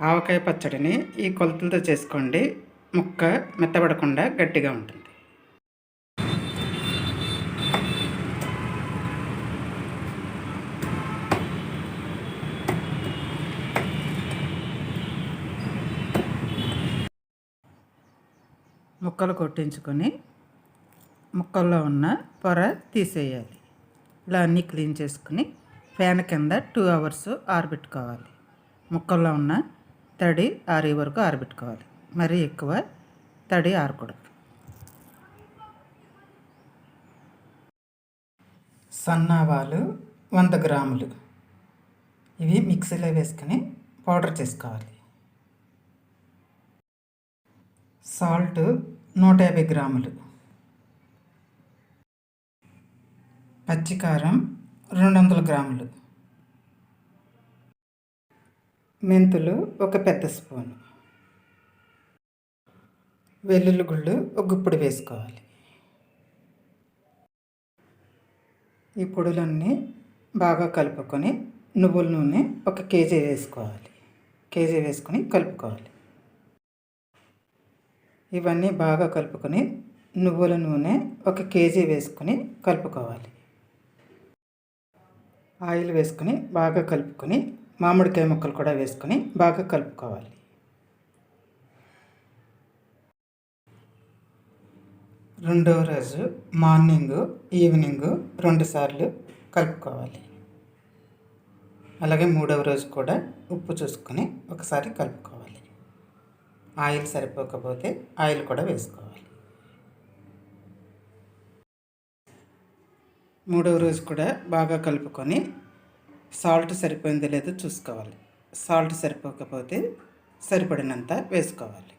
ఆవకాయ పచ్చడిని ఈ కొలతలతో చేసుకోండి. ముక్క మెత్తబడకుండా గట్టిగా ఉంటుంది. ముక్కలు కొట్టించుకొని ముక్కల్లో ఉన్న పొర తీసేయాలి. ఇలా అన్నీ క్లీన్ చేసుకుని ఫ్యాన్ కింద టూ అవర్స్ ఆరబెట్టుకోవాలి. ముక్కల్లో ఉన్న తడి ఆరే వరకు ఆరబెట్టుకోవాలి. మరీ ఎక్కువ తడి ఆరకూడదు. సన్నావాలు వంద గ్రాములు. ఇవి మిక్సీలో వేసుకుని పౌడర్ చేసుకోవాలి. సాల్ట్ నూట యాభై గ్రాములు. పచ్చికారం రెండు వందల గ్రాములు. మెంతులు ఒక పెద్ద స్పూన్. వెల్లుల్లి గుళ్ళు ఒక గుప్పుడు వేసుకోవాలి. ఈ పొడులన్నీ బాగా కలుపుకొని నువ్వుల నూనె ఒక కేజీ వేసుకోవాలి. కేజీ వేసుకొని కలుపుకోవాలి. ఇవన్నీ బాగా కలుపుకొని నువ్వుల నూనె ఒక కేజీ వేసుకొని కలుపుకోవాలి. ఆయిల్ వేసుకొని బాగా కలుపుకొని మామిడికాయ ముక్కలు కూడా వేసుకొని బాగా కలుపుకోవాలి. రెండవ రోజు మార్నింగ్ ఈవినింగ్ రెండుసార్లు కలుపుకోవాలి. అలాగే మూడవ రోజు కూడా ఉప్పు చూసుకొని ఒకసారి కలుపుకోవాలి. ఆయిల్ సరిపోకపోతే ఆయిల్ కూడా వేసుకోవాలి. మూడవ రోజు కూడా బాగా కలుపుకొని సాల్ట్ సరిపోయిందో లేదో చూసుకోవాలి. సాల్ట్ సరిపోకపోతే సరిపడినంత వేసుకోవాలి.